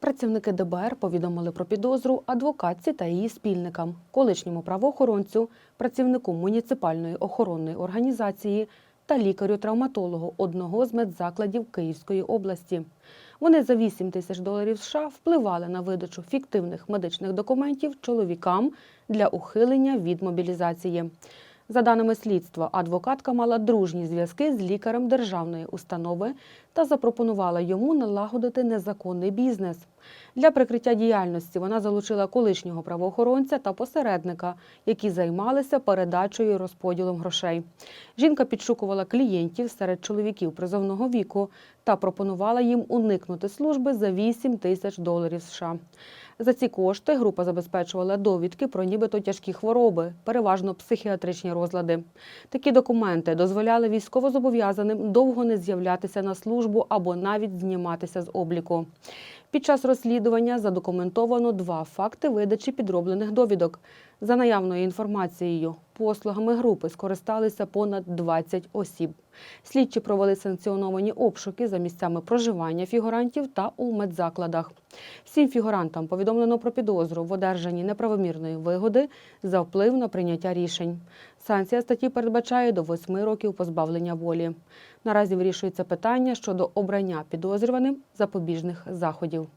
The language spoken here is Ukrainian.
Працівники ДБР повідомили про підозру адвокатці та її спільникам, колишньому правоохоронцю, працівнику муніципальної охоронної організації та лікарю-травматологу одного з медзакладів Київської області. Вони за 8 тисяч доларів США впливали на видачу фіктивних медичних документів чоловікам для ухилення від мобілізації. За даними слідства, адвокатка мала дружні зв'язки з лікарем державної установи та запропонувала йому налагодити незаконний бізнес. Для прикриття діяльності вона залучила колишнього правоохоронця та посередника, які займалися передачею і розподілом грошей. Жінка підшукувала клієнтів серед чоловіків призовного віку та пропонувала їм уникнути служби за 8 тисяч доларів США. За ці кошти група забезпечувала довідки про нібито тяжкі хвороби, переважно психіатричні розлади. Такі документи дозволяли військовозобов'язаним довго не з'являтися на службу або навіть зніматися з обліку. Під час розслідування задокументовано два факти видачі підроблених довідок. За наявною інформацією, послугами групи скористалися понад 20 осіб. Слідчі провели санкціоновані обшуки за місцями проживання фігурантів та у медзакладах. Всім фігурантам повідомлено про підозру в одержанні неправомірної вигоди за вплив на прийняття рішень. Санкція статті передбачає до 8 років позбавлення волі. Наразі вирішується питання щодо обрання підозрюваним запобіжних заходів.